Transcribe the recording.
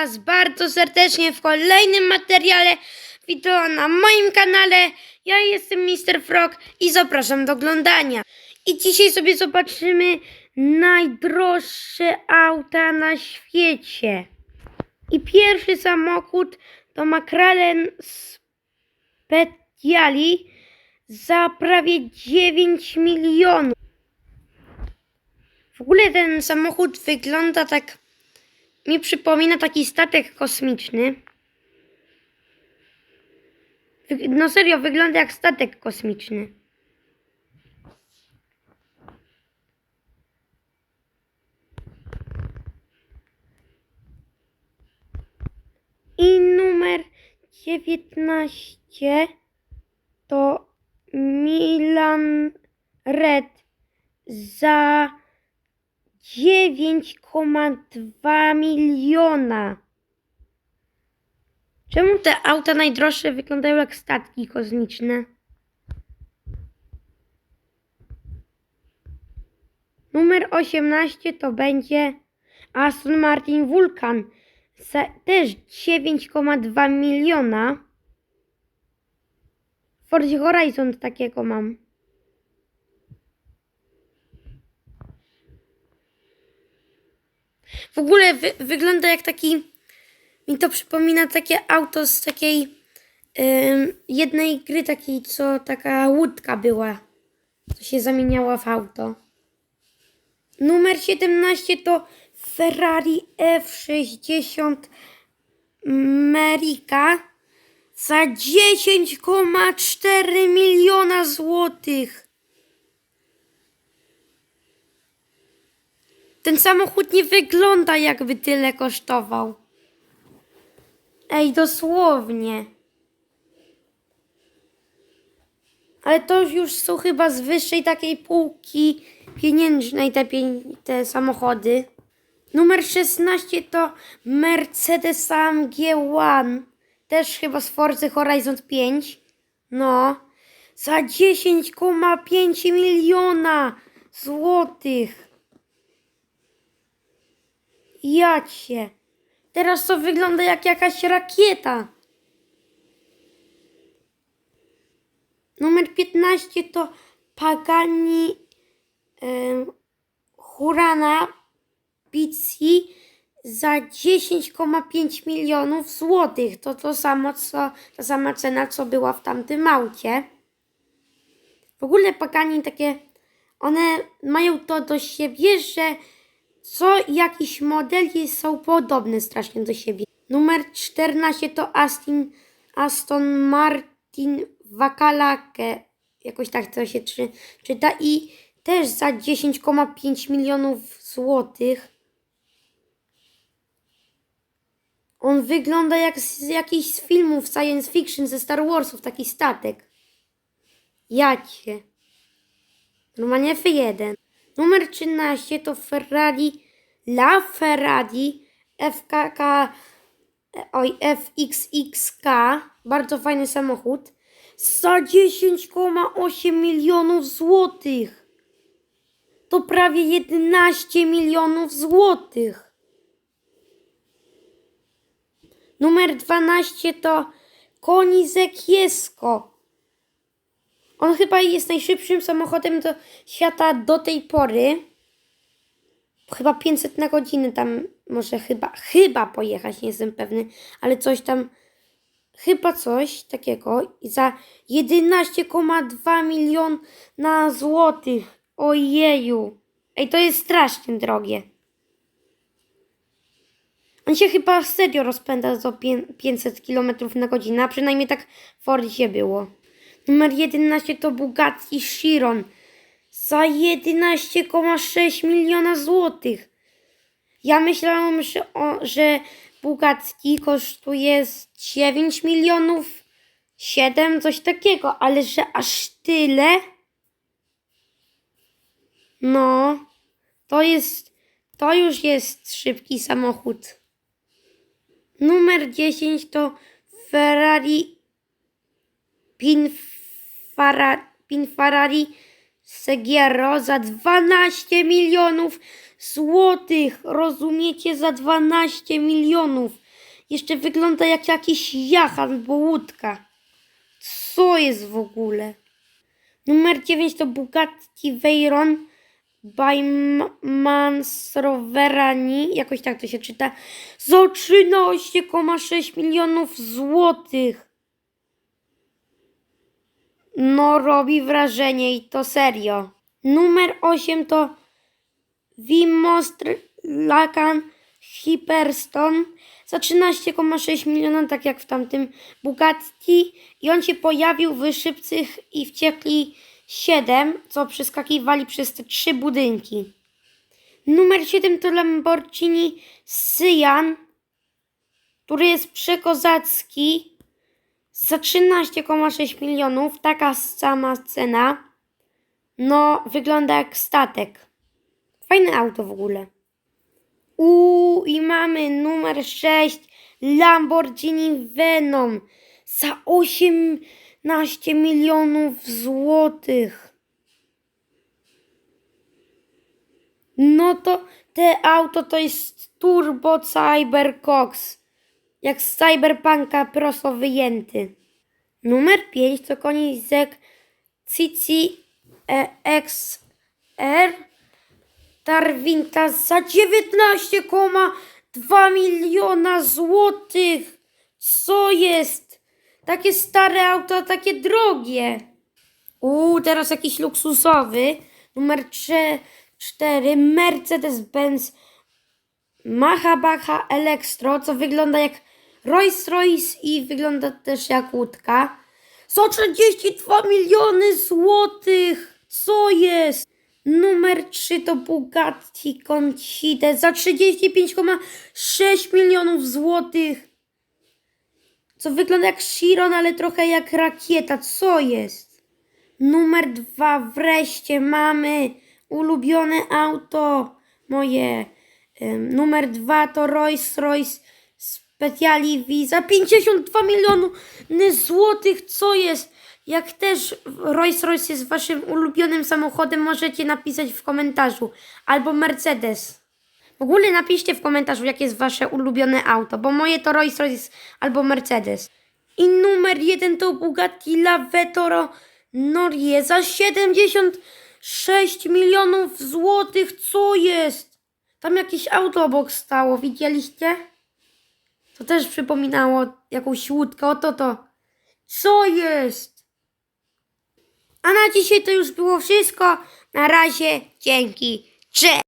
Was bardzo serdecznie w kolejnym materiale wideo na moim kanale. Ja jestem Mr. Frog i zapraszam do oglądania. I dzisiaj sobie zobaczymy najdroższe auta na świecie. I pierwszy samochód to McLaren Speciali za prawie 9 milionów. W ogóle ten samochód wygląda tak. Mi przypomina taki statek kosmiczny. No serio, wygląda jak statek kosmiczny. I numer 19 to Milan Red za 9,2 miliona. Czemu te auta najdroższe wyglądają jak statki kosmiczne? Numer 18 to będzie Aston Martin Vulcan. Też 9,2 miliona. Ford Horizon takiego mam. W ogóle wy, wygląda jak taki. Mi to przypomina takie auto z takiej jednej gry, takiej, co taka łódka była. Co się zamieniała w auto. Numer 17 to Ferrari F60 America za 10,4 miliona złotych. Ten samochód nie wygląda jakby tyle kosztował. Ej, dosłownie. Ale to już są chyba z wyższej takiej półki pieniężnej te, te samochody. Numer 16 to Mercedes AMG One. Też chyba z Forza Horizon 5. No. Za 10,5 miliona złotych. Jacie. Teraz to wygląda jak jakaś rakieta. Numer 15 to Pagani Hurana Pizzi za 10,5 milionów złotych. To to samo, co, ta sama cena, co była w tamtym aucie. W ogóle Pagani takie, one mają to do siebie, że co jakiś model jest, są podobne strasznie do siebie. Numer 14 to Aston, Aston Martin Wakalake. Jakoś tak to się czy, czyta. I też za 10,5 milionów złotych. On wygląda jak z jakichś z filmów science fiction ze Star Warsów, taki statek. Jacie. Normalnie F1. Numer 13 to Ferrari La Ferrari FKK oj, FXXK. Bardzo fajny samochód. Za 10,8 milionów złotych. To prawie 11 milionów złotych. Numer 12 to Konizek Jesko. On chyba jest najszybszym samochodem do świata do tej pory. Chyba 500 na godzinę tam może chyba, chyba pojechać, nie jestem pewny, ale coś tam, chyba coś takiego. I za 11,2 miliona złotych. Ojeju. Ej, to jest strasznie drogie. On się chyba serio rozpędza do pię- 500 km na godzinę, a przynajmniej tak w Fordzie było. Numer 11 to Bugatti Chiron za 11,6 miliona złotych. Ja myślałam, że, o, że Bugatti kosztuje z 9 milionów 7, coś takiego, ale że aż tyle? No, to jest, to już jest szybki samochód. Numer 10 to Ferrari Pinfara, Pinfarari Segiero za 12 milionów złotych. Rozumiecie? Za 12 milionów. jeszcze wygląda jak jakiś jacht albo łódka. Co jest w ogóle? Numer 9 to Bugatti Veyron by Mansroverani, jakoś tak to się czyta, za 13,6 milionów złotych. No robi wrażenie i to serio. Numer 8 to Vimostr Lakan Hyperston za 13,6 miliona, tak jak w tamtym Bugatti. I on się pojawił w Szybcych i Wściekli 7, co przeskakiwali przez te trzy budynki. Numer 7 to Lamborghini Syjan, który jest przekozacki za 13,6 milionów. Taka sama cena. No, wygląda jak statek. Fajne auto w ogóle. Uuu, i mamy numer 6 Lamborghini Venom za 18 milionów złotych. No to te auto to jest Turbo Cyber Cox. Jak z Cyberpunka prosto wyjęty. Numer 5 to Koenigsegg Cici e, Tarwinta za 19,2 miliona złotych. Co jest? Takie stare auto, takie drogie. Uuu, teraz jakiś luksusowy. Numer 4 Mercedes-Benz Macha Electro, co wygląda jak Rolls Royce i wygląda też jak łódka. Za 42 miliony złotych! Co jest? Numer 3 to Bugatti Concite za 35,6 milionów złotych. Co wygląda jak Chiron, ale trochę jak rakieta. Co jest? Numer 2 wreszcie mamy ulubione auto moje. Numer 2 to Rolls Royce Speciali V za 52 miliony złotych. Co jest? Jak też Rolls Royce jest waszym ulubionym samochodem, możecie napisać w komentarzu. Albo Mercedes. W ogóle napiszcie w komentarzu, jakie jest wasze ulubione auto, bo moje to Rolls Royce albo Mercedes. I numer jeden to Bugatti Lavetoro Norie za 76 milionów złotych. Co jest? Tam jakieś auto obok stało, widzieliście? To też przypominało jakąś łódkę, oto to. Co jest? A na dzisiaj to już było wszystko. Na razie, dzięki, cześć!